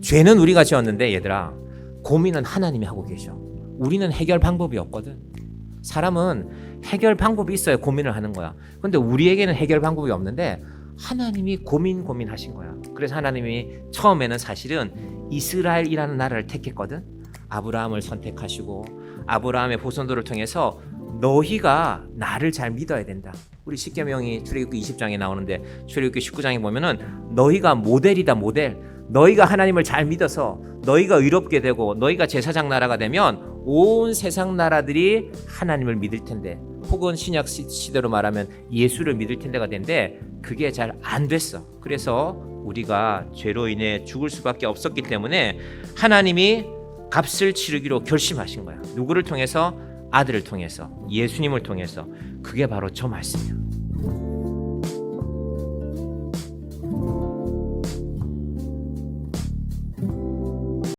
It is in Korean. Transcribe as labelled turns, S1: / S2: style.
S1: 죄는 우리가 지었는데 얘들아 고민은 하나님이 하고 계셔. 우리는 해결 방법이 없거든. 사람은 해결 방법이 있어야 고민을 하는 거야. 근데 우리에게는 해결 방법이 없는데 하나님이 고민 고민하신 거야. 그래서 하나님이 처음에는 사실은 이스라엘이라는 나라를 택했거든. 아브라함을 선택하시고 아브라함의 보선도를 통해서 너희가 나를 잘 믿어야 된다. 우리 십계명이 출애굽기 20장에 나오는데 출애굽기 19장에 보면은 너희가 모델이다 모델. 너희가 하나님을 잘 믿어서 너희가 의롭게 되고 너희가 제사장 나라가 되면 온 세상 나라들이 하나님을 믿을 텐데 혹은 신약 시- 시대로 말하면 예수를 믿을 텐데가 된데 그게 잘 안 됐어. 그래서 우리가 죄로 인해 죽을 수밖에 없었기 때문에 하나님이 값을 치르기로 결심하신 거야. 누구를 통해서? 아들을 통해서, 예수님을 통해서. 그게 바로 저 말씀이야.